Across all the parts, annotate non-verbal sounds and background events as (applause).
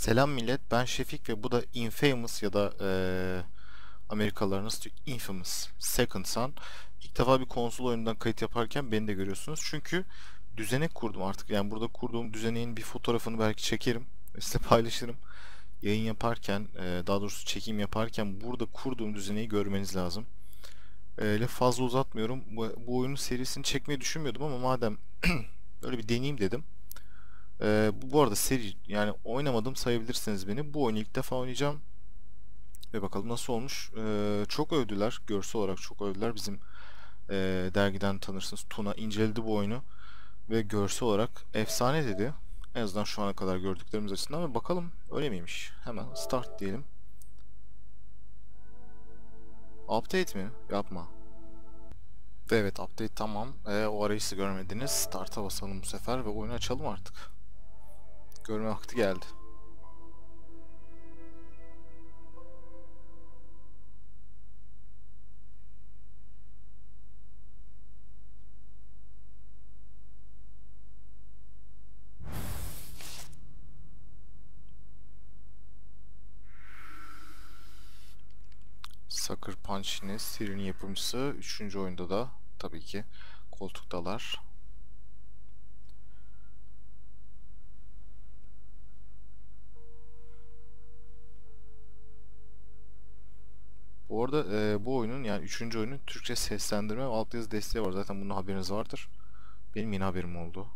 Selam millet, ben Şefik ve bu da Infamous ya da nasıl diyor? Infamous Second Son. İlk defa bir konsol oyunundan kayıt yaparken beni de görüyorsunuz. Çünkü düzenek kurdum artık. Yani burada kurduğum düzeneğin bir fotoğrafını belki çekerim ve size (laughs) paylaşırım. Yayın yaparken, eee, daha doğrusu çekim yaparken burada kurduğum düzeneği görmeniz lazım. Lafı fazla uzatmıyorum. Bu, bu oyunun serisini çekmeyi düşünmüyordum ama madem (clears throat) böyle bir deneyeyim dedim. Ee, bu, arada seri yani oynamadım sayabilirsiniz beni. Bu oyunu ilk defa oynayacağım. Ve bakalım nasıl olmuş. Ee, çok övdüler. Görsel olarak çok övdüler. Bizim e, dergiden tanırsınız. Tuna inceledi bu oyunu. Ve görsel olarak efsane dedi. En azından şu ana kadar gördüklerimiz açısından. Ve bakalım öyle miymiş? Hemen start diyelim. Update mi? Yapma. Evet update tamam. Ee, o arayışı görmediniz. Start'a basalım bu sefer ve oyunu açalım artık. Görme vakti geldi. Sucker Punch yine serinin yapımcısı. Üçüncü oyunda da tabii ki koltuktalar. Bu arada e, bu oyunun yani üçüncü oyunun Türkçe seslendirme ve altyazı desteği var. Zaten bunun haberiniz vardır. Benim yine haberim oldu.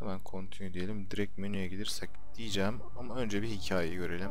Hemen continue diyelim. Direkt menüye gidersek diyeceğim ama önce bir hikayeyi görelim.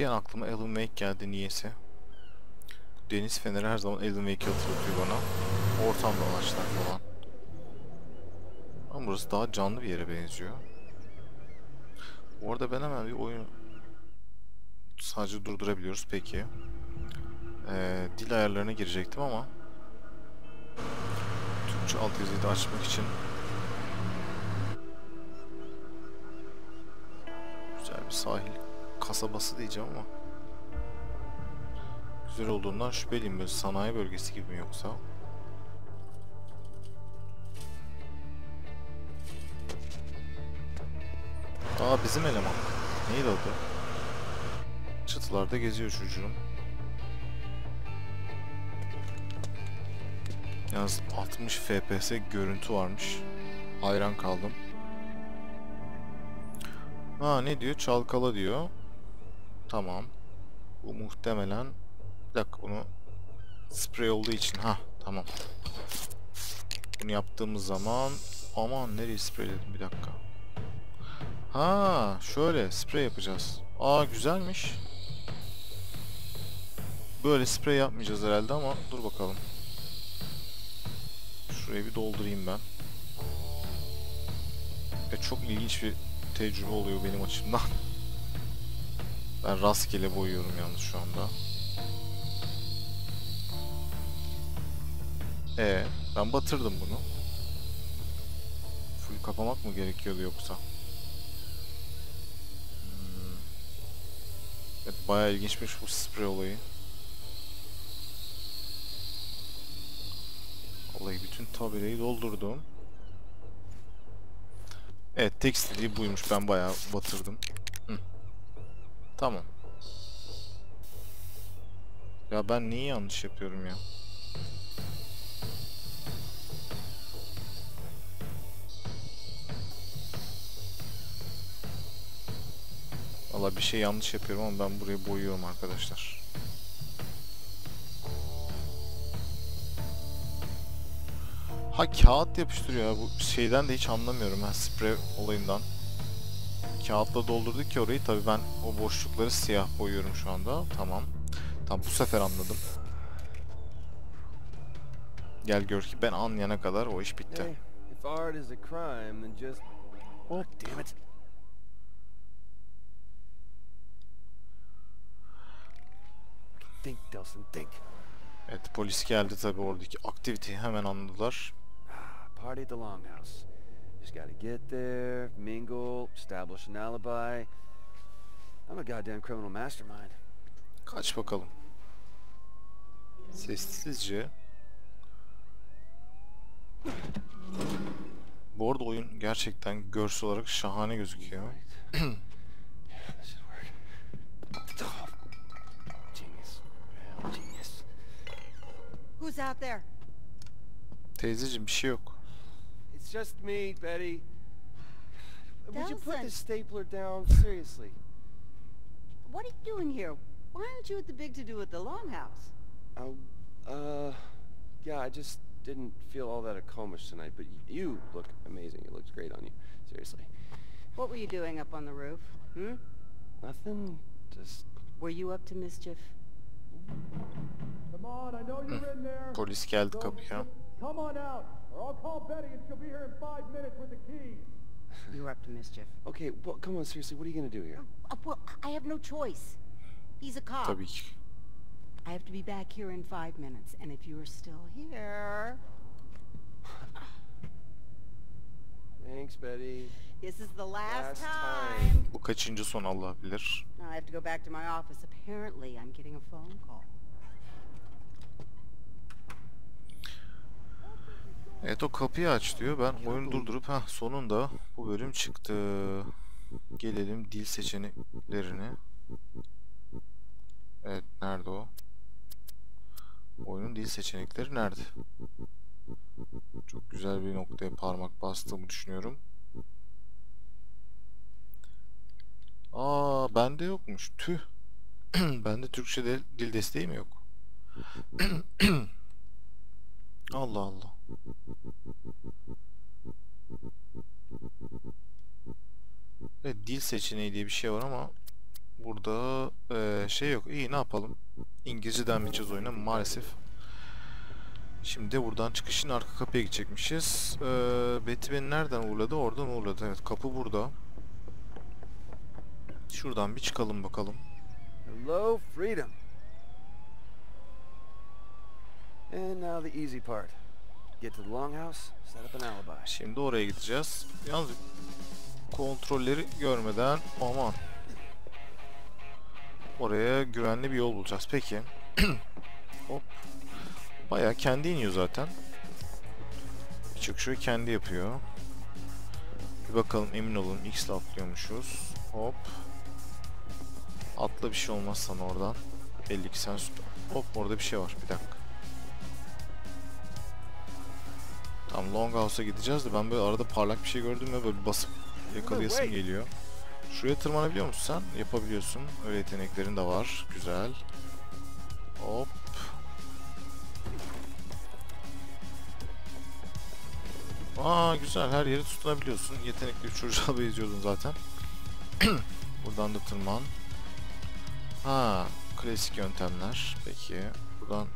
Bir an aklıma Alan Wake geldi niyeyse. Deniz feneri her zaman Alan Wake'i hatırlatıyor bana. Ortam dolaşlar falan. Ama burası daha canlı bir yere benziyor. Bu arada ben hemen bir oyun sadece durdurabiliyoruz peki. Ee, dil ayarlarına girecektim ama Türkçe altyazıyı da açmak için güzel bir sahil kasabası diyeceğim ama güzel olduğundan şüpheliyim böyle sanayi bölgesi gibi mi yoksa? Aa bizim eleman. Neydi adı? Çıtılarda geziyor çocuğum. Yalnız 60 FPS görüntü varmış. Hayran kaldım. Ha ne diyor? Çalkala diyor. Tamam. Bu muhtemelen bir dakika bunu sprey olduğu için ha tamam. Bunu yaptığımız zaman aman nereye spreyledim bir dakika. Ha şöyle sprey yapacağız. Aa güzelmiş. Böyle sprey yapmayacağız herhalde ama dur bakalım. Şurayı bir doldurayım ben. E, çok ilginç bir tecrübe oluyor benim açımdan. (laughs) Ben rastgele boyuyorum yalnız şu anda. E ben batırdım bunu. Full kapamak mı gerekiyordu yoksa? Hmm. Evet bayağı ilginçmiş bu sprey olayı. Vallahi bütün tabelayı doldurdum. Evet tek istediği buymuş ben bayağı batırdım. Tamam. Ya ben niye yanlış yapıyorum ya? Valla bir şey yanlış yapıyorum ama ben burayı boyuyorum arkadaşlar. Ha kağıt yapıştırıyor ya. Bu şeyden de hiç anlamıyorum ben sprey olayından. Kağıtla doldurduk ki orayı. Tabii ben o boşlukları siyah boyuyorum şu anda. Tamam. Tam bu sefer anladım. Gel gör ki ben anlayana kadar o iş bitti. Hey, if art is a crime, then just... Oh, damn it. Think, Delson, think. Evet polis geldi tabii oradaki aktiviteyi hemen anladılar. Ah, Party at the Longhouse. Just gotta get there, mingle, establish an alibi. I'm a goddamn criminal mastermind. Kaç bakalım. Sessizce. Bu arada oyun gerçekten görsel olarak şahane gözüküyor. (clears throat) Teyzeciğim bir şey yok. It's just me, Betty. (sighs) Would you put Delson. this stapler down? Seriously. What are you doing here? Why aren't you at the big to-do at the Longhouse? Oh, uh, yeah, I just didn't feel all that accomplished tonight, but you look amazing. It looks great on you. Seriously. What were you doing up on the roof? Hmm? Nothing, just... Were you up to mischief? Come on, I know you're in there. Polis geldi So kapıya. come on out, or I'll call Betty and she'll be here in five minutes with the keys. You were up to mischief. Okay, well, come on, seriously, what are you gonna do here? Uh, well, I have no choice. He's a cop. Tabii. I have to be back here in five minutes, and if you're still here, Thanks, Betty. this is the last, Last time. time. Bu kaçıncı son Allah bilir. Now I have to go back to my office. Apparently, I'm getting a phone call. Evet o kapıyı aç diyor. Ben oyunu durdurup ha sonunda bu bölüm çıktı. Gelelim dil seçeneklerine. Evet nerede o? Oyunun dil seçenekleri nerede? Çok güzel bir noktaya parmak bastığımı düşünüyorum. Aa bende yokmuş. Tüh. (clears throat) bende Türkçe de- dil desteği mi yok? (clears throat) Allah Allah. Evet, dil seçeneği diye bir şey var ama burada eee, şey yok. İyi ne yapalım? İngilizceden gideceğiz oyuna maalesef. Şimdi buradan çıkışın arka kapıya gidecekmişiz. Eee Betty beni nereden uğurladı? Oradan uğurladı. Evet kapı burada. Şuradan bir çıkalım bakalım. Hello, freedom. And now the easy part. Şimdi oraya gideceğiz. Yalnız kontrolleri görmeden aman. Oraya güvenli bir yol bulacağız. Peki. (clears throat) Hop. Baya kendi iniyor zaten. Şey kendi yapıyor. Bir bakalım emin olun X ile atlıyormuşuz. Hop. Atla bir şey olmaz sana oradan. Belli ki sen süper. Hop orada bir şey var. Bir dakika. Tam Longhouse'a gideceğiz de ben böyle arada parlak bir şey gördüm ve böyle basıp yakalayasım geliyor. Şuraya tırmanabiliyor musun sen? Yapabiliyorsun. Öyle yeteneklerin de var. Güzel. Hop. Aa güzel. Her yeri tutunabiliyorsun. Yetenekli bir çocuğa (laughs) benziyordun zaten. (clears throat) Buradan da tırman. Ha, klasik yöntemler. Peki. Buradan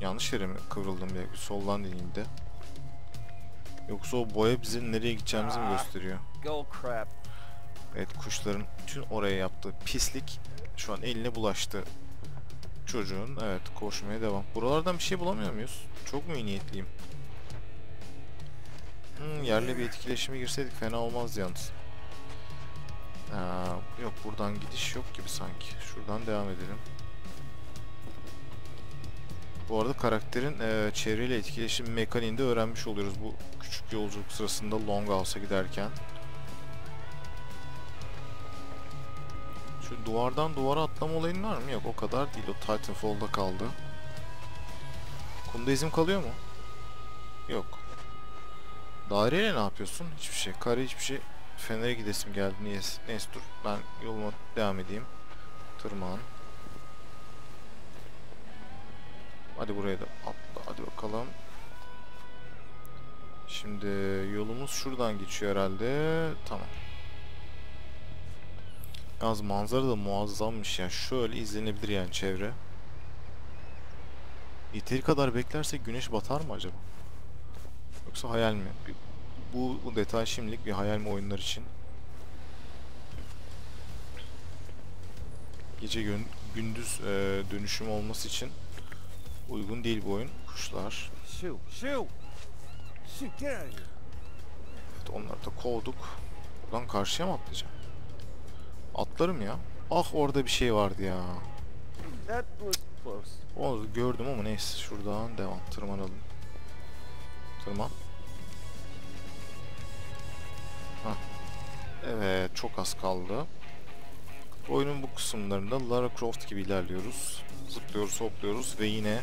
Yanlış yere mi kıvrıldım bir? Soldan deneyeyim de. Yoksa o boya bize nereye gideceğimizi mi Ah. gösteriyor? Evet kuşların bütün oraya yaptığı pislik şu an eline bulaştı. Çocuğun evet koşmaya devam. Buralardan bir şey bulamıyor muyuz? Çok mu iyi niyetliyim? Hmm, yerle bir etkileşime girseydik fena olmaz yalnız. Aa, yok buradan gidiş yok gibi sanki. Şuradan devam edelim. Bu arada karakterin eee, çevreyle etkileşim mekaniğini de öğrenmiş oluyoruz bu küçük yolculuk sırasında Longhouse'a giderken. Şu duvardan duvara atlama olayın var mı? Yok o kadar değil. O Titanfall'da kaldı. Kumda izim kalıyor mu? Yok. Daireyle ne yapıyorsun? Hiçbir şey. Kare hiçbir şey. Fener'e gidesim geldi. Neyse, neyse dur. Ben yoluma devam edeyim. Tırman. Hadi buraya da atla. Hadi bakalım. Şimdi yolumuz şuradan geçiyor herhalde. Tamam. Yalnız manzara da muazzammış ya. Şöyle izlenebilir yani çevre. Yeteri kadar beklersek güneş batar mı acaba? Yoksa hayal mi? Bu detay şimdilik bir hayal mi oyunlar için? Gece gün, gündüz e, dönüşüm olması için uygun değil bu oyun. Kuşlar. Evet, onları da kovduk. Buradan karşıya mı atlayacağım? Atlarım ya. Ah orada bir şey vardı ya. Onu gördüm ama neyse şuradan devam. Tırmanalım. Tırman. Hah. Evet çok az kaldı. Oyunun bu kısımlarında Lara Croft gibi ilerliyoruz. Zıplıyoruz, hopluyoruz ve yine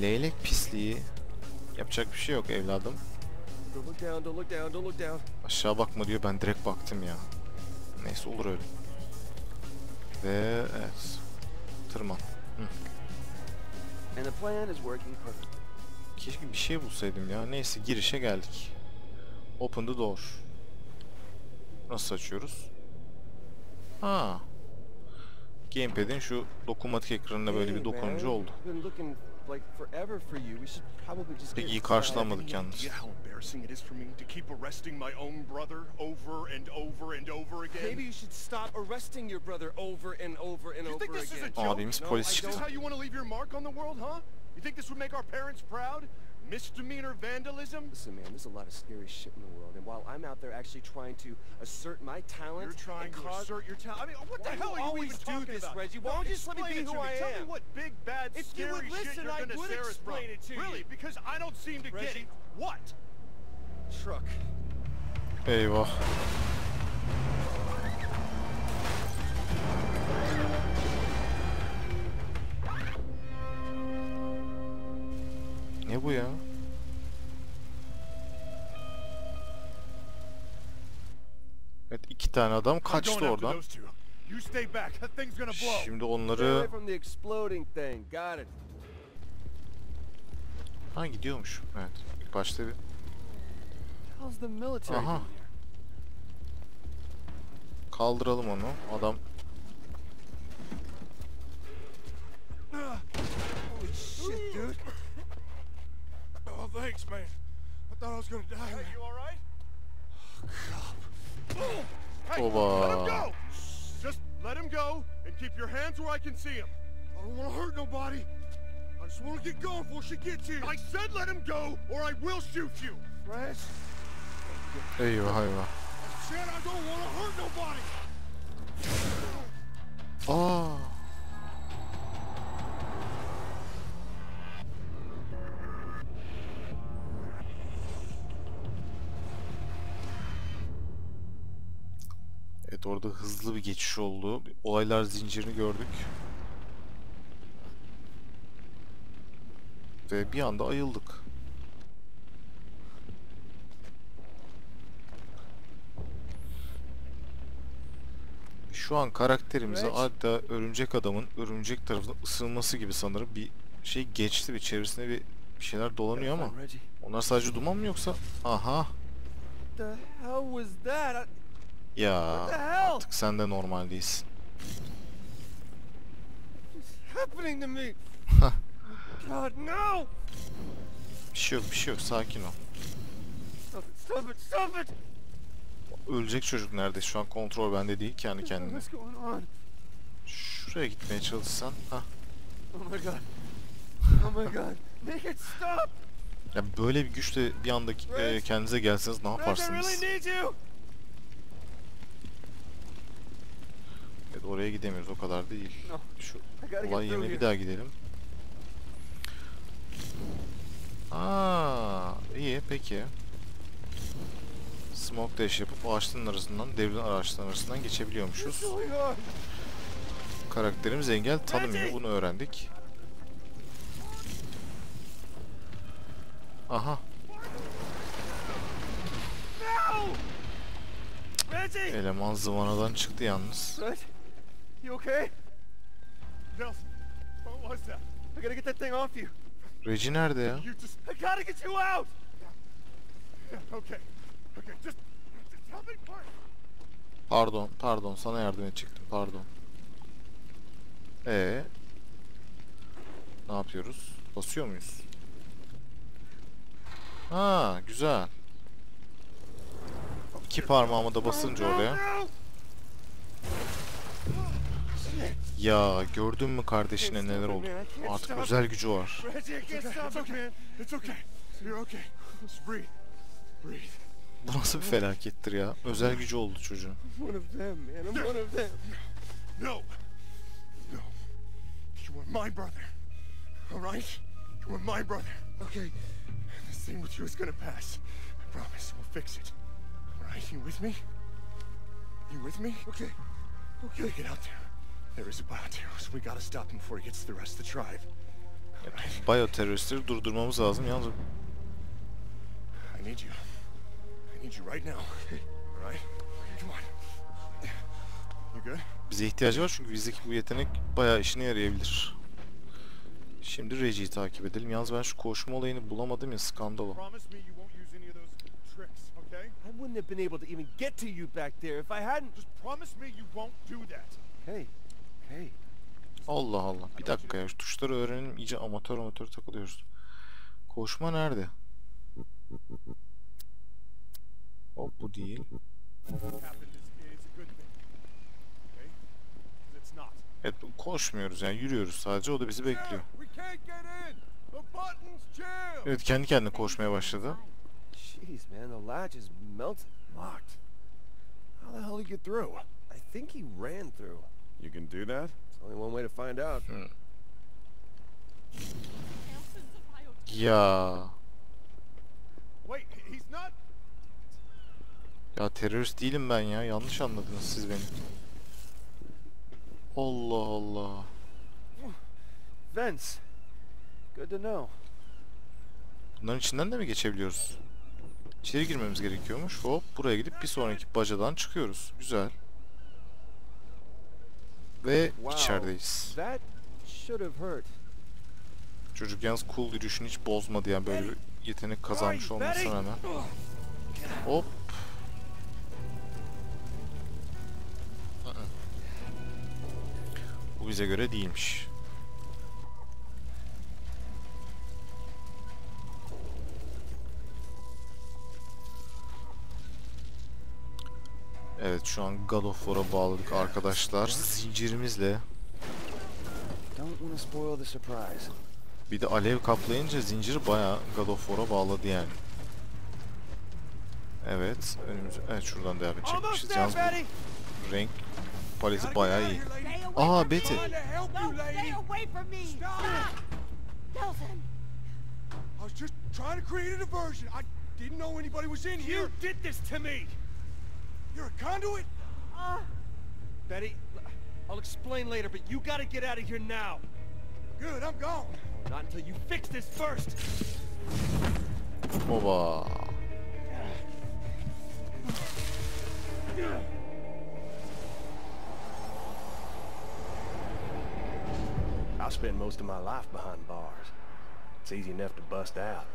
leylek pisliği. Yapacak bir şey yok evladım. Aşağı bakma diyor ben direkt baktım ya. Neyse olur öyle. Ve evet. Tırman. Perfectly. Keşke bir şey bulsaydım ya. Neyse girişe geldik. Open the door. Nasıl açıyoruz? Ha. Gamepad'in şu dokunmatik ekranına böyle bir dokununca oldu. I've been looking like forever for you. We should probably just Pek get iyi inside. yalnız. idea how embarrassing it is for me to keep arresting my own brother over and over and over again? Maybe you should stop arresting your brother over and over and over think this is a again. Abimiz polis çıktı. how you want to leave your mark on the world, huh? You think this would make our parents proud? Misdemeanor vandalism? Listen, man, there's a lot of scary shit in the world, and while I'm out there actually trying to assert my talent You're trying to assert your talent. I mean, what the Why hell are you always even do talking this, about? Reggie? Why No, don't you just let me explain be it to who I Tell me what big, bad, If you scary would shit you're I gonna would scare us from. explain it to you. Really? Because I don't seem to get it. What? Truck. Hey, Eyvah. Tane adam kaçtı oradan. Şimdi onları... Ha gidiyormuş. Evet. İlk başta bir... Aha. Kaldıralım onu. Adam Holy shit, dude. Oh, thanks, man. I thought I was gonna die. Hey, you all right? Hey, Oba. let him go. Just let him go and keep your hands where I can see him. I don't want to hurt nobody. I just want to get going before she gets here. I said let him go, or I will shoot you. Fresh? Eyvah eyvah. I said I don't want to hurt nobody. Aa. Orada hızlı bir geçiş oldu. Olaylar zincirini gördük. Ve bir anda ayıldık. Şu an karakterimize Evet. hatta örümcek adamın örümcek tarafından ısınması gibi sanırım bir şey geçti ve çevresinde bir bir şeyler dolanıyor ama onlar sadece duman mı yoksa? Aha The hell was that? I, ya artık sen de normal değilsin. happening to me? God, no! Bir şey yok bir şey yok sakin ol. Stop it, stop it, stop it! Ölecek çocuk nerede? Şu an kontrol bende değil kendi kendine. Şuraya gitmeye çalışsan. Hah. Oh my god. Oh my god. Make it stop! Ya böyle bir güçle bir anda e, kendinize gelseniz ne yaparsınız? really need you! Evet, oraya gidemiyoruz o kadar değil. No. Şu olay yerine bir daha gidelim. Aa, iyi peki. Smoke dash yapıp ağaçların arasından, devrilen araçların arasından geçebiliyormuşuz. Karakterimiz engel tanımıyor. Bunu öğrendik. Aha. Eleman zıvanadan çıktı yalnız. You okay? Nelson, what was that? I gotta get that thing off you. Reggie nerede ya? You just I gotta get you out! Okay. Okay, just, just help me park. Pardon, pardon. Sana yardım edecektim. Pardon. Ee, ne yapıyoruz? Basıyor muyuz? Ha, güzel. İki parmağımı da basınca oraya. Ya gördün mü kardeşine neler oldu? Artık özel gücü var. Bu nasıl bir felakettir ya? Özel gücü oldu çocuğun. One of them, man. I'm one of them. No. No. You are my brother. All right? You are my brother. Okay. This thing with you is gonna pass. I promise. We'll fix it. All right? You with me? You with me? Okay. Okay. Get out there. There is a bioterrorist. We gotta stop him before he gets to the rest of the tribe. All right? Bayoteröristleri durdurmamız lazım. Yalnız I need you. I need you right now. (laughs) All right? Come on. You good? bize ihtiyacı var çünkü bizdeki bu yetenek bayağı işine yarayabilir. Şimdi Reggie'yi takip edelim. Yalnız ben şu koşma olayını bulamadım ya skandal o. Promise me you won't use any of those tricks, okay? I wouldn't have been able to even get to you back there if I hadn't. Just promise me you won't do that. Hey. Hey. Allah Allah. Bir dakika ya şu tuşları öğrenelim. İyice amatör amatör takılıyoruz. Koşma nerede? Hop bu değil. Evet koşmuyoruz yani yürüyoruz sadece o da bizi bekliyor. Evet kendi kendine koşmaya başladı. Jeez, man. The latch is melted. Locked. How the hell did he get through? I think he ran through. You can do that? It's only one way to find out. Ya Wait, he's not... ya terörist değilim ben ya. Yanlış anladınız siz beni. Allah Allah. Vents. Good to know. Bunların içinden de mi geçebiliyoruz? İçeri girmemiz gerekiyormuş. Hop buraya gidip bir sonraki bacadan çıkıyoruz. Güzel. Ve içerideyiz. Çocuk yalnız cool yürüyüşünü hiç bozmadı yani böyle bir yetenek kazanmış olmasına rağmen. Hop. Aa. Bu bize göre değilmiş. Evet şu an God of War'a bağladık arkadaşlar. Zincirimizle. Bir de alev kaplayınca zincir bayağı God of War'a bağladı yani. Evet, önümüz evet şuradan devam edecekmişiz. Yalnız bu renk paleti bayağı iyi. Aa Betty. I was just trying to create a diversion. I didn't know anybody was in here. You did this to me. You're a conduit? Uh, Betty, I'll explain later, but you gotta get out of here now. Good, I'm gone. Not until you fix this first. Oba. I spent most of my life behind bars. It's easy enough to bust out.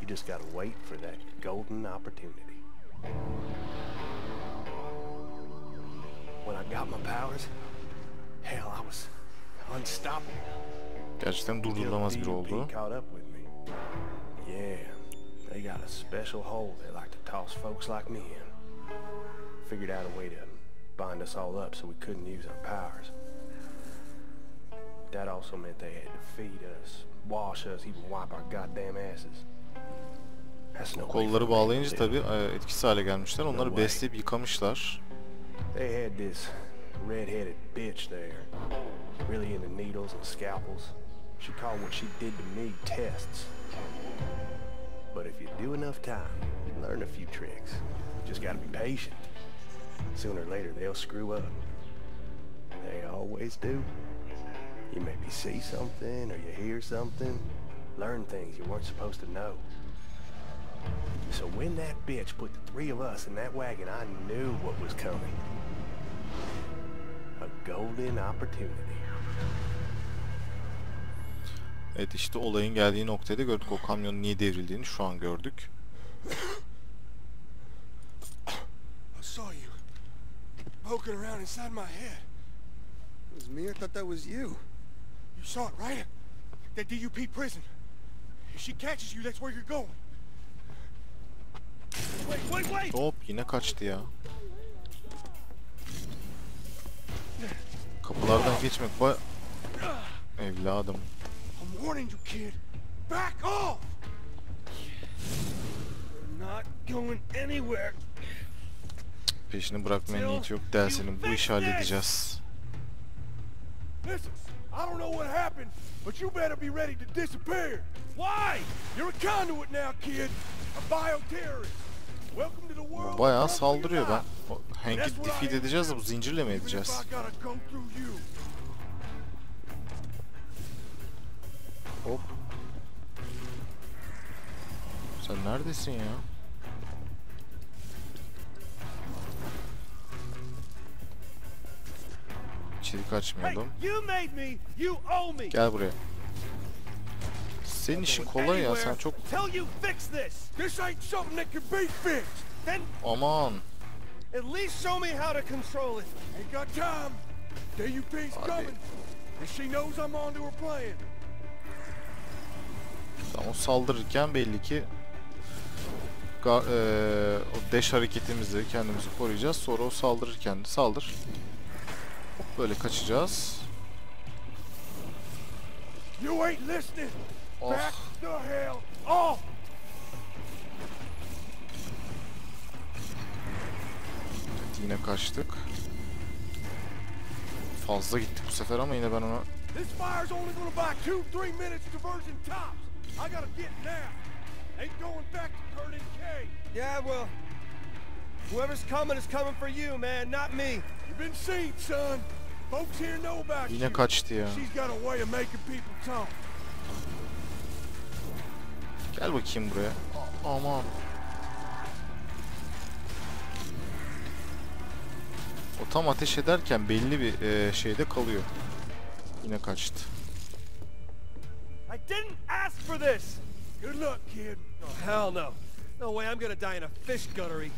You just gotta wait for that golden opportunity. When I got my powers, hell, I was unstoppable. Gerçekten durdurulamaz biri oldu. caught up with me. Yeah, they got a special hole they like to toss folks like me in. Figured out a way to bind us all up so we couldn't use our powers. That also meant they had to feed us, wash us, even wipe our goddamn asses. Kolları a man to bağlayınca tabi etkisiz hale gelmişler. Onları besleyip yıkamışlar. They had this red-headed bitch there, really into needles and scalpels. She called what she did to me tests. But if you do enough time, you learn a few tricks. Just gotta be patient. Sooner or later, they'll screw up. They always do. You maybe see something or you hear something, learn things you weren't supposed to know. So when that bitch put the three of us in that wagon, I knew what was coming. A golden opportunity. Evet işte olayın geldiği noktada gördük o kamyonun niye devrildiğini şu an gördük. I saw you poking around inside my head. It was me. I thought that was you. You saw it, right? That DUP prison. If she catches you, that's where you're going. Hop yine kaçtı ya. Kapılardan geçmek ba... Evladım. Peşini bırakmaya niyeti yok dersinin bu işi halledeceğiz. I don't know what happened, but you better be ready to disappear. Why? You're a conduit now, kid. A bioterrorist. Bayağı saldırıyor ben. Hank'i defeat edeceğiz de bu zincirle mi edeceğiz? Hop. Sen neredesin ya? İçeri me. Gel buraya. Senin işin kolay ya sen çok you aman. at least show me how to control it. Ain't got time. DUP's Hadi. coming. And she knows I'm on to her plan. Tamam o saldırırken belli ki ga- eee, o dash hareketimizle kendimizi koruyacağız. Sonra o saldırırken saldır. Böyle kaçacağız. You ain't listening. Oh. Back the hell off. Evet, yine kaçtık. Fazla gittik bu sefer ama yine ben ona This fire's only gonna buy two, three minutes diversion tops. I gotta get now. Ain't going back to Curtin K. Yeah, well, whoever's coming is coming for you, man, not me. You've been seen, son. Folks here know about yine you. kaçtı ya. She's got a way of making people talk. Gel bakayım buraya. A- Aman. O tam ateş ederken belli bir eee, şeyde kalıyor. Yine kaçtı. I didn't ask for this. Good luck, kid. Oh, hell no. No way I'm gonna die in a fish guttery.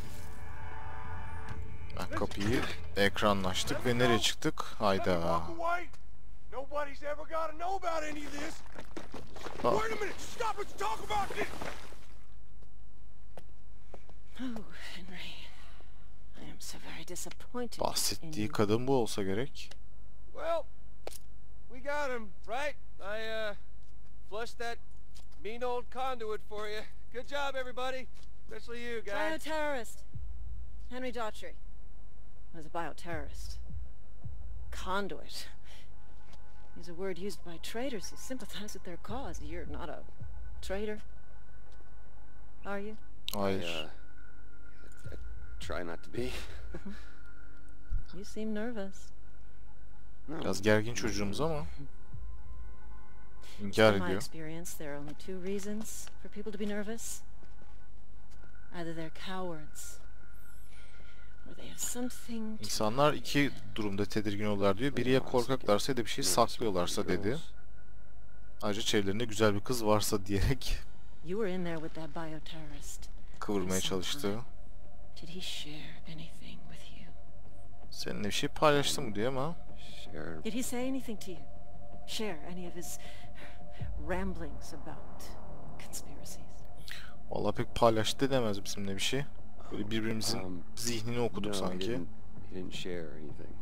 Ben kapıyı ekranlaştık ve nereye çıktık? Hayda. walk away. Nobody's ever gotta know about any of this. Ah. Wait a minute. Stop. Let's talk about this. Oh, Henry. I am so very disappointed in Bahsettiği you. kadın bu olsa gerek. Well, we got him, right? I, uh, flushed that mean old conduit for you. Good job, everybody. Especially you, guys. Bioterrorist. Henry Daughtry was a bioterrorist. Conduit. Is a word used by traitors who sympathize with their cause. You're not a traitor. Are you? Hayır. I, uh, I, I try not to be. You seem nervous. No. Biraz gergin çocuğumuz ama. İnkar In my ediyor. experience, there are only two reasons for people to be nervous. Either they're cowards, İnsanlar iki durumda tedirgin olurlar diyor. Biri ya korkaklarsa ya da bir şey saklıyorlarsa dedi. Ayrıca çevrelerinde güzel bir kız varsa (laughs) diyerek You were in there with that bioterrorist. kıvırmaya çalıştı. Seninle bir şey paylaştı mı diyor ama Share. Did he say anything to you? Share any of his ramblings about conspiracies? Vallahi pek paylaştı demez bizimle bir şey. Böyle birbirimizin Um, zihnini okuduk no, he sanki. didn't, he didn't share anything.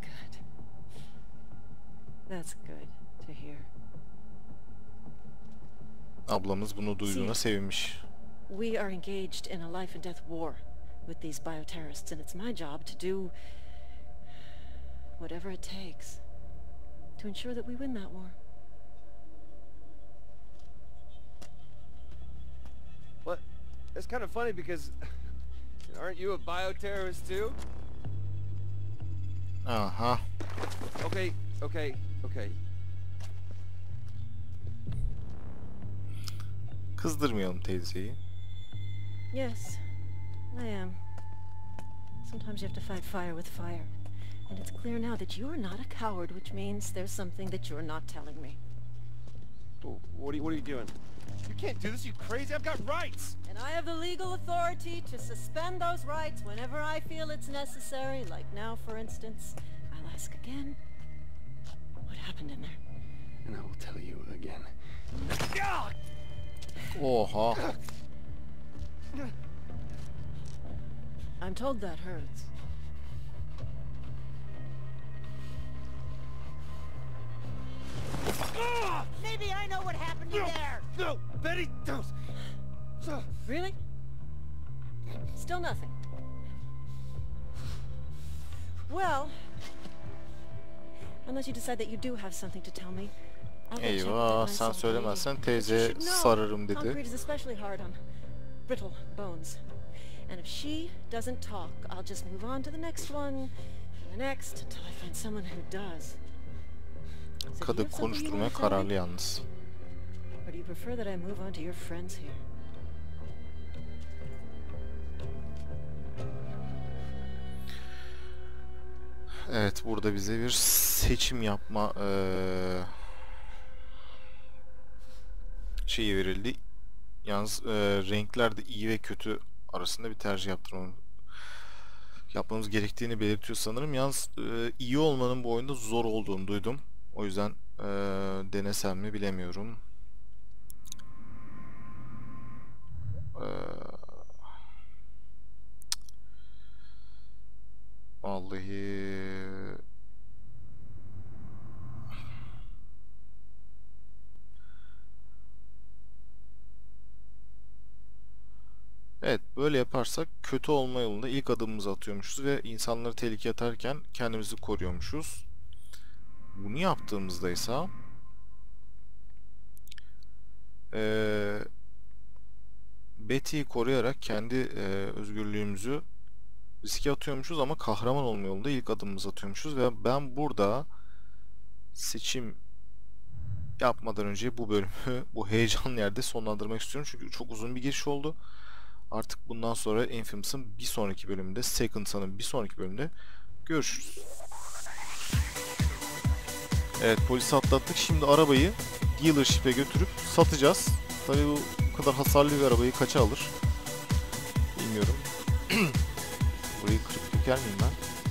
Good. That's good to hear. Ablamız bunu duyduğuna See- sevinmiş. We are engaged in a life and death war with these bioterrorists, and it's my job to do whatever it takes to ensure that we win that war. What? It's kind of funny because (laughs) aren't you a bioterrorist too? Uh-huh. Okay, okay, okay. Kızdırmayalım teyzeyi. Yes, I am. Sometimes you have to fight fire with fire. And it's clear now that you're not a coward, which means there's something that you're not telling me. What are you, what are you doing? You can't do this, you crazy. I've got rights. And I have the legal authority to suspend those rights whenever I feel it's necessary, like now, for instance. I'll ask again. What happened in there? And I will tell you again. Oha. I'm told that hurts. Maybe I know what happened to you there. No, Betty, don't. Really? Still nothing. Well, unless you decide that you do have something to tell me. I'll go check with Eyvah my sen son söylemezsen Brady. But you teyze should know, sararım Concrete is especially hard on brittle bones. And if she doesn't talk, I'll just move on to the next one, and the next, until I find someone who does. Kadın konuşturmaya kararlı yalnız. Evet burada bize bir seçim yapma eee şeyi verildi. Yalnız eee, renkler de iyi ve kötü arasında bir tercih yaptırmamız yapmamız gerektiğini belirtiyor sanırım. Yalnız eee, iyi olmanın bu oyunda zor olduğunu duydum. O yüzden eee, denesem mi bilemiyorum. Eee, Vallahi Evet, böyle yaparsak kötü olma yolunda ilk adımımızı atıyormuşuz ve insanları tehlikeye atarken kendimizi koruyormuşuz. Bunu yaptığımızda ise eee Betty'yi koruyarak kendi eee, özgürlüğümüzü riske atıyormuşuz ama kahraman olma yolunda ilk adımımızı atıyormuşuz ve ben burada seçim yapmadan önce bu bölümü (laughs) bu heyecanlı yerde sonlandırmak istiyorum çünkü çok uzun bir giriş oldu. Artık bundan sonra Infamous'ın bir sonraki bölümünde, Second Son'ın bir sonraki bölümünde görüşürüz. Evet polisi atlattık. Şimdi arabayı dealership'e götürüp satacağız. Tabii bu kadar hasarlı bir arabayı kaça alır? Bilmiyorum. (clears throat) Burayı kırıp döker miyim ben?